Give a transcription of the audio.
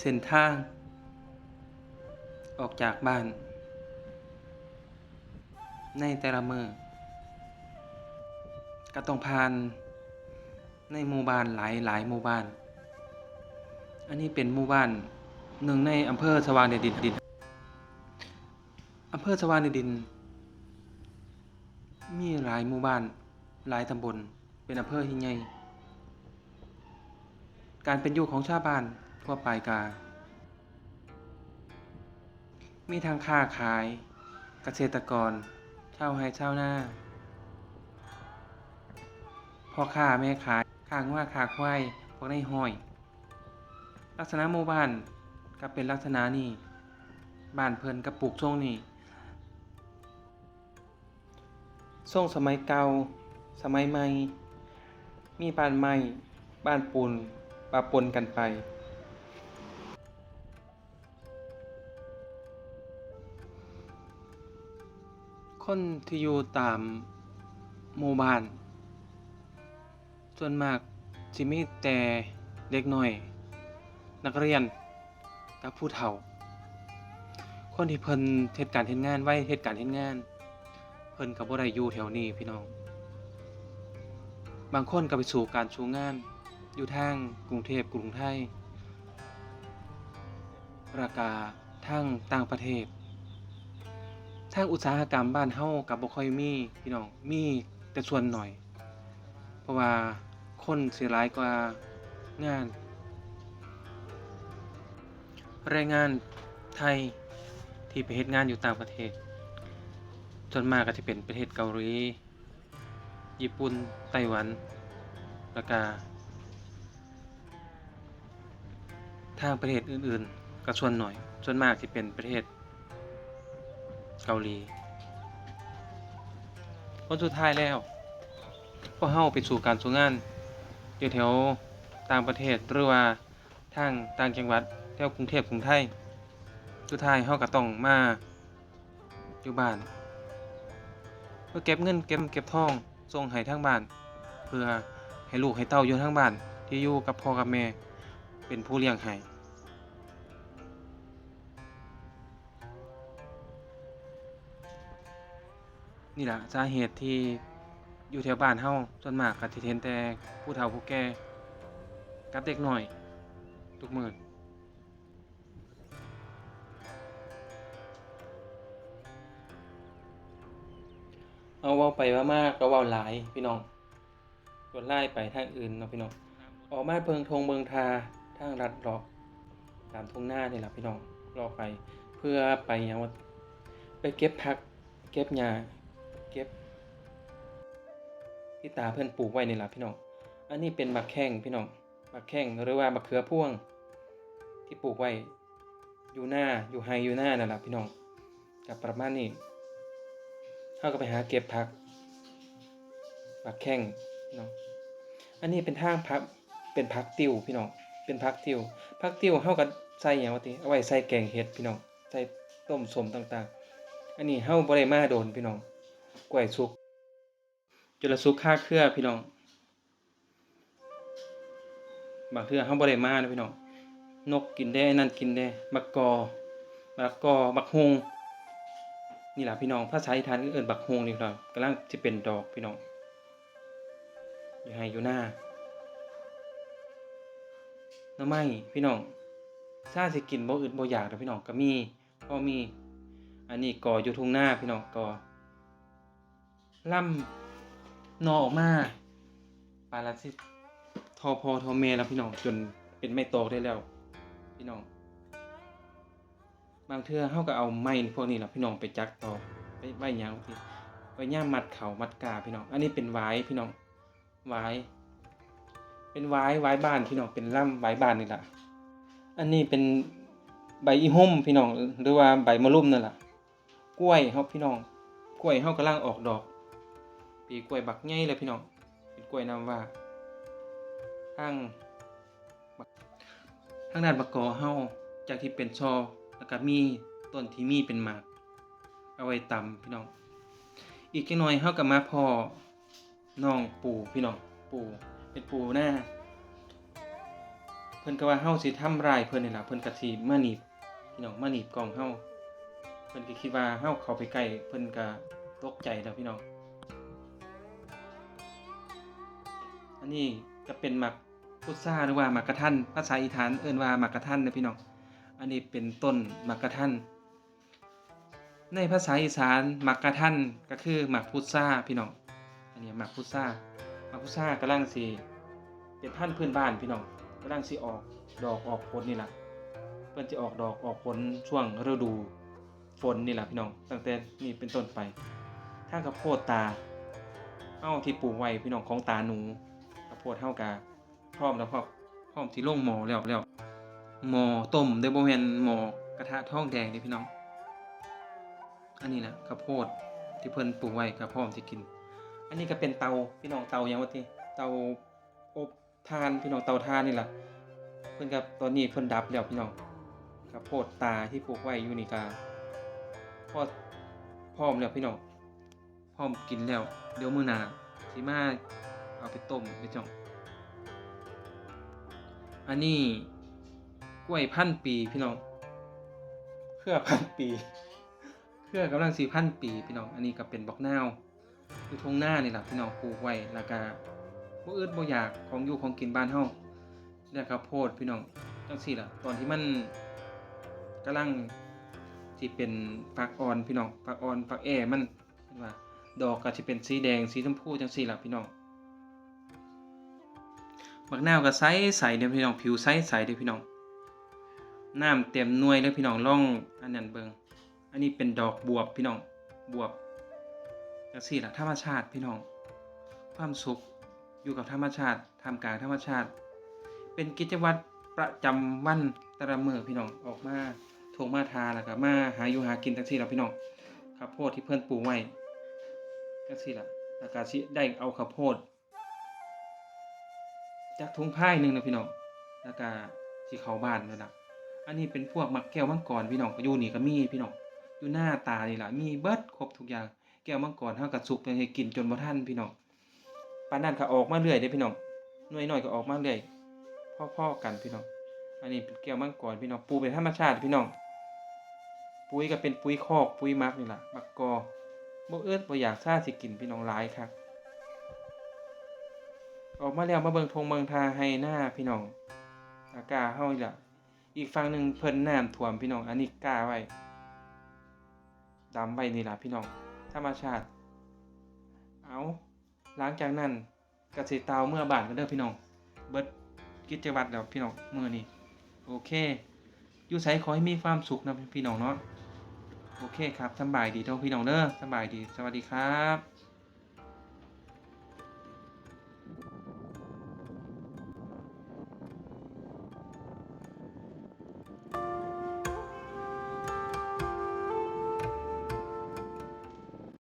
เส้นทาง ออกจากบ้าน ในแต่ละมือก็ต้องผ่านในหมู่บ้านหลายหลายหมู่บ้าน อันนี้เป็นหมู่บ้านหนึ่งในอำเภอสว่างแดนดินดินอำเภอสว่างแดนดิน มีหลายหมู่บ้านหลายตำบลเป็นอำเภอที่ใหญ่การเป็นอยู่ของชาวบ้าน ทั่วไปกา มีทางค้าขาย เกษตรกร เช่าวไร่ชาวนาพ่อค้าแม่ขายข้างว่าขาควายพวกในห้อย ลักษณะหมู่บ้านก็เป็นลักษณะนี้บ้านเพิ่นกับปลูกช่วงนี้ช่วงสมัยเก่า สมัยใหม่ มีบ้านไม้บ้านปูนปะปนกันไป คนที่อยู่ตามหมู่บ้าน ส่วนมากสิมีแต่เด็กน้อย นักเรียนกับผู้เฒ่า คนที่เพิ่นเฮ็ดการเฮ็ดงานไว้เฮ็ดการเฮ็ดงาน เพิ่นก็บ่ได้อยู่แถวนี้พี่น้อง บางคนก็ไปสู่การสู่งาน อยู่ทางกรุงเทพกรุงไทยรากาทางต่างประเทศ ทางอุตสาหกรรมบ้านเฮากับบ่ค่อยมีพี่น้องมีแต่ส่วนหน่อย เพราะว่าคนสิหลายกว่างาน แรงงานไทยที่ไปเฮ็ดงานอยู่ต่างประเทศ ส่วนมากก็จะเป็นประเทศเกาหลี ญี่ปุ่น ไต้หวัน แล้วก็ทางประเทศอื่นๆ ก็ส่วนหน่อย ส่วนมากที่เป็นประเทศ เกาหลีผลสุดท้ายแล้วพวกเฮาไปสู่การสู่งานอยู่แถวต่างประเทศหรือว่าทางต่างจังหวัดแถวกรุงเทพกรุงไทยสุดท้ายเฮาก็ต้องมาอยู่บ้านเพื่อเก็บเงินเก็บเก็บทองส่งให้ทางบ้าน เพื่อให้ลูกให้เต้าอยู่ทางบ้านที่อยู่กับพ่อกับแม่เป็นผู้เลี้ยงให้ นี่แหละสาเหตุที่อยู่แถวบ้านเฮาส่วนมากก็สิเห็นแต่ผู้เฒ่าผู้แก่กับเด็กน้อย ทุกมื้อเอาเว้าไปว่ามากก็เว้าหลายพี่น้องกดไล่ไปทางอื่นเนาะพี่น้องออกมาเพิงทงเบิงทาทางรัดเลาะตามทุ่งหน้านี่แหละพี่น้องรอไป เพื่อไปหยังว่าไปเก็บผัก เก็บหญ้าเก็บ ที่ตาเพื่อนปลูกไว้นี่ล่ะพี่น้อง อันนี้เป็นบักแข้งพี่น้องบักแข้งหรือว่าบักเขือพ่วง ที่ปลูกไว้อยู่หน้าอยู่ไฮอยู่หน้านั่นแหละพี่น้องกับประมาณนี้เขาก็ไปหาเก็บผักบักแข้งพี่น้องอันนี้เป็นทางพักเป็นพักติวพี่น้องเป็นพักติวพักติวเขาก็ใส่อย่างว่าติเอาไว้ใส่แกงเห็ดพี่น้องใส่ต้มสมต่างๆ อันนี้เฮาบ่ได้มาโดนพี่น้องกล้วยสุก จุลสุกค่าเครือพี่น้อง บางเทื่อเฮาบ่ได้มานะพี่น้อง นกกินได้นั่นกินได้บักกอบักกอบักฮงนี่แหละพี่น้องภาษาอีสานเอิ้นบักฮงนี่พี่น้องกำลังสิเป็นดอกพี่น้องอยู่ให้อยู่หน้าน้ำไม้พี่น้องซาสิกินบ่อึดบ่อยากเด้อพี่น้องก็มีก็มี อันนี้ก่ออยู่ทุ่งหน้าพี่น้องก่อล่ำ นอออกมาปลาละสิทอพอทอเมแล้วพี่น้องจนเป็นไม้ตกได้แล้ว พี่น้อง บางเทื่อเฮาก็เอาไม้พวกนี้ล่ะพี่น้องไปจักต่อไปไว้ยังที่ไว้ย่ามมัดเขามัดกาพี่น้อง อันนี้เป็นหวายพี่น้องหวายเป็นหวายหวายบ้านพี่น้องเป็นล่ำหวายบ้านนี่แหละอันนี้เป็นใบอีห่มพี่น้องหรือว่าใบมะรุมนั่นแหละกล้วยเฮาพี่น้อง กล้วยเฮากำลังออกดอก ปีกล้วยบักใหญ่เลยพี่น้องเป็นกล้วยน้ำว่าทางทางด้านบักกอเฮาจากที่เป็นชอแล้วก็มีต้นที่มีเป็นหมาก เอาไว้ตำพี่น้อง อีกจักหน่อยเฮาก็มาพอน้องปู่พี่น้องปู่เป็นปู่หน้าเพิ่นก็ว่าเฮาสิทำร้ายเพิ่นนี่ล่ะเพิ่นก็สิมาหนีบพี่น้องมาหนีบกองเฮาเพิ่นก็คิดว่าเฮาเข้าไปใกล้เพิ่นก็ตกใจแล้วพี่น้อง อันนี้ก็เป็นหมักพุทราหรือว่าหมักกระทันภาษาอีสานเอิ้นว่าหมักกระทันนะพี่น้อง อันนี้เป็นต้นหมักกระทันในภาษาอีสานหมักกระทันก็คือหมักพุทราพี่น้อง อันนี้หมักพุทราหมักพุทรากำลังสิเป็นพันธุ์พื้นบ้านพี่น้องกำลังสิออกดอกออกผลนี่แหละเพิ่อนสิออกดอกออกผลช่วงฤดูฝนนี่แหละพี่น้องตั้งแต่นี่เป็นต้นไปถ้าข้าวโพดตา เอ้าที่ปลูกไว้พี่น้องของตาหนู โพดเฮากะพร้อมแล้วพร้อมพร้อมที่ลงหม้อแล้วแล้วหม้อต้มเดบ่แมนหม้อกระทะทองแดงเด้พี่น้อง อันนี้นะข้าวโพดที่เพิ่นปลูกไว้ก็พร้อมสิกิน อันนี้ก็เป็นเตาพี่น้องเตาหยังวะติเตาอบทานพี่น้องเตาทานนี่ล่ะเพิ่นกับตอนนี้เพิ่นดับแล้วพี่น้องข้าวโพดตาที่ปลูกไว้อยู่นี่ก็พอพร้อมแล้วพี่น้องพร้อมกินแล้ว เดี๋ยวมื้อหน้าสิมา เอาไปต้มพี่น้อง อันนี้กล้วยพันปีพี่น้อง เครือพันปี เครือกำลังสี่พันปีพี่น้อง อันนี้ก็เป็นบอกนาวอยู่ทงหน้านี่แหละพี่น้องปลูกไว้แล้วก็บ่อึดบ่อยากของอยู่ของกินบ้านเฮาแล้วก็โพดพี่น้องจังซี่ล่ะ ตอนที่มันกำลังสิเป็นฝักอ่อนพี่น้องฝักอ่อนฝักแอมันว่าดอกก็สิเป็นสีแดงสีชมพูจังซี่ล่ะพี่น้อง บักนาวก็ใสใสเด้อพี่น้องผิวใสใสเด้อพี่น้องน้ำเต็มหน่วยเลยพี่น้องล่องอันนั้นเบิงอันนี้เป็นดอกบวบพี่น้องบวบจังซี่ล่ะธรรมชาติพี่น้อง ความสุขอยู่กับธรรมชาติทำกลางธรรมชาติ เป็นกิจวัตรประจำวันต่ละมื้อพี่น้องออกมาทงมาทาแล้วก็มาหาอยู่หากินจังซี่ล่ะพี่น้องข้าวโพดที่เพิ่อนปลูกไว้จังซี่ล่ะแล้วก็สิได้เอาข้าวโพด จากถุงผ้าหนึ่งนะพี่น้องแล้วก็สิเขาบ้านนั่นะอันนี้เป็นพวกมักแก้วมังกรพี่น้องก็อยู่นี่ก็มีพี่น้องอยู่หน้าตานี่ล่ะมีเบิดครบทุกอย่าง แก้วมังกรเฮาก็สุกให้กินจนบ่ทันพี่น้องปานนั้นก็ออกมาเรื่อยเด้พี่น้องหน่วยน้อยก็ออกมาเรื่อยพ่อๆกันพี่น้องอันนี้เป็นแก้วมังกรพี่น้องปูเป็นธรรมชาติพี่น้องปุ๋ยก็เป็นปุ๋ยคอกปุ๋ยมักนี่ล่ะมักกอบ่เอิ้นบ่อยากซ่าสิกินพี่น้องหลายคัก ออกมาแล้วมาเบิงทงเบิงทาให้หน้าพี่น้องอากาเฮานี่ล่ะอีกฝั่งหนึ่งเพิ่นน้ำท่วมพี่น้อง อันนี้กล้าไว้ดำไว้นี่ล่ะพี่น้อง ธรรมชาติ เอาหลังจากนั้นกสิเตาเมื่อบานกันเด้อพี่น้อง เบิดกิจวัตรแล้วพี่น้องมื้อนี้โอเคอยู่ไสขอให้มีความสุขนะพี่น้องเนาะ โอเคครับสบายดีเด้อพี่น้องเด้อสบายดี สวัสดีครับ